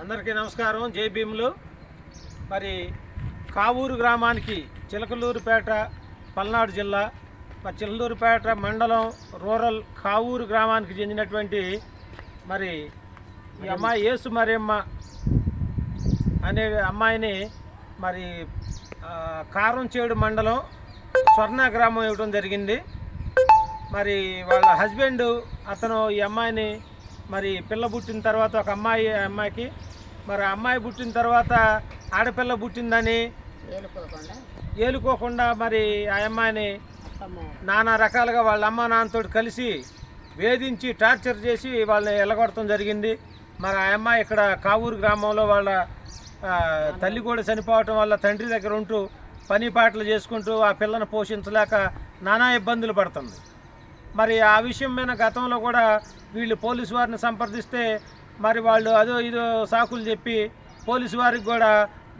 అందరికీ నమస్కారం. జై భీములు. మరి కావూరు గ్రామానికి చిలకలూరుపేట పల్నాడు జిల్లా మరి చిలకలూరుపేట మండలం రూరల్ కావూరు గ్రామానికి చెందినటువంటి మరి ఈ అమ్మాయి యేసు మరియమ్మ అనే అమ్మాయిని మరి కారంచేడు మండలం స్వర్ణ గ్రామం ఇవ్వడం జరిగింది. మరి వాళ్ళ హస్బెండ్ అతను ఈ అమ్మాయిని మరి పిల్ల పుట్టిన తర్వాత ఒక అమ్మాయి ఆ అమ్మాయికి. మరి అమ్మాయి పుట్టిన తర్వాత ఆడపిల్ల పుట్టిందని ఏలుకోకుండా. మరి ఆ అమ్మాయిని అమ్మో నానా రకాలుగా వాళ్ళ అమ్మ నాన్నతో కలిసి వేధించి టార్చర్ చేసి వాళ్ళని ఎల్లగొడటం జరిగింది. మరి ఆ అమ్మాయి ఇక్కడ కావూరు గ్రామంలో వాళ్ళ తల్లి కూడా చనిపోవటం వల్ల తండ్రి దగ్గర ఉంటూ పని పాటలు చేసుకుంటూ ఆ పిల్లను పోషించలేక నానా ఇబ్బందులు పడుతుంది. మరి ఆ విషయం మీద గతంలో కూడా వీళ్ళు పోలీసు వారిని సంప్రదిస్తే మరి వాళ్ళు అదో ఇదో సాకులు చెప్పి పోలీసు వారికి కూడా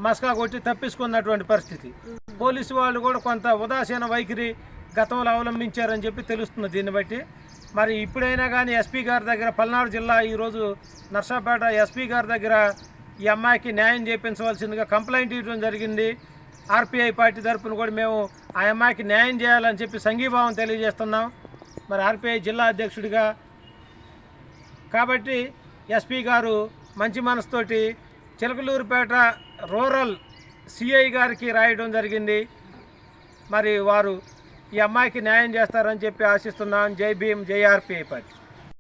మస్కా కొట్టి తప్పించుకున్నటువంటి పరిస్థితి. పోలీసు వాళ్ళు కూడా కొంత ఉదాసీన వైఖరి గతంలో అవలంబించారని చెప్పి తెలుస్తుంది దీన్ని బట్టి. మరి ఇప్పుడైనా కానీ ఎస్పీ గారి దగ్గర పల్నాడు జిల్లా ఈరోజు నర్సాపేట ఎస్పీ గారి దగ్గర ఈ అమ్మాయికి న్యాయం చేయించవలసిందిగా కంప్లైంట్ ఇవ్వడం జరిగింది. ఆర్పిఐ పార్టీ తరఫున కూడా మేము ఆ అమ్మాయికి న్యాయం చేయాలని చెప్పి సంఘీభావం తెలియజేస్తున్నాం. మరి ఆర్పిఐ జిల్లా అధ్యక్షుడిగా కాబట్టి ఎస్పీ గారు మంచి మనసుతోటి చిలకలూరుపేట రూరల్ సిఐ గారికి రాయడం జరిగింది. మరి వారు ఈ అమ్మాయికి న్యాయం చేస్తారని చెప్పి ఆశిస్తున్నాం. జై భీమ్ జై ఆర్పిఐ పార్టీ.